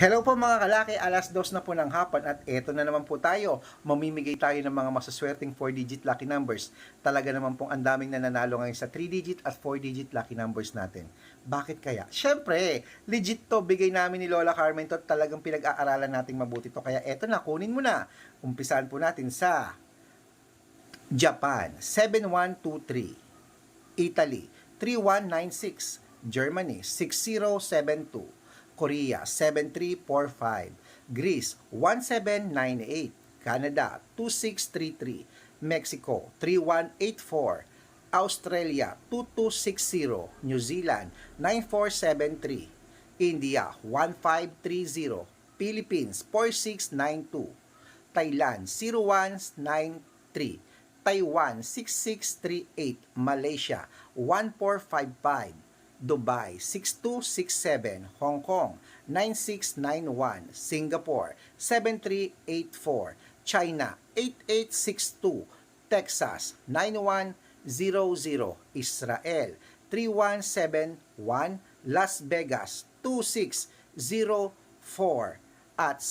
Hello po mga kalaki, alas dos na po ng hapon at eto na naman po tayo. Mamimigay tayo ng mga masaswerteng 4-digit lucky numbers. Talaga naman pong ang daming nananalo ngayon sa 3-digit at 4-digit lucky numbers natin. Bakit kaya? Syempre, legit to, bigay namin ni Lola Carmen to, talagang pinag-aaralan nating mabuti to. Kaya eto na, kunin mo na. Umpisahan po natin sa Japan, 7123. Italy, 3196. Germany, 6072. Korea, 7345. Greece, 1798. Canada, 2633. Mexico, 3184. Australia, 2260. New Zealand, 9473. India, 1530. Philippines, 4692. Thailand 0193, Taiwan 6638, Malaysia 1455, Dubai 6267, Hong Kong 9691, Singapore 7384, China 8862, Texas 9100, Israel 3171, Las Vegas 2604 at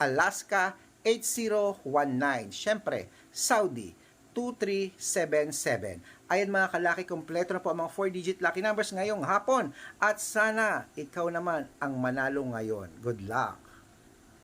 Alaska 8019. Siyempre, Saudi 2377. Ayan mga kalaki, kompleto na po ang mga 4-digit lucky numbers ngayong hapon. At sana ikaw naman ang manalo ngayon. Good luck!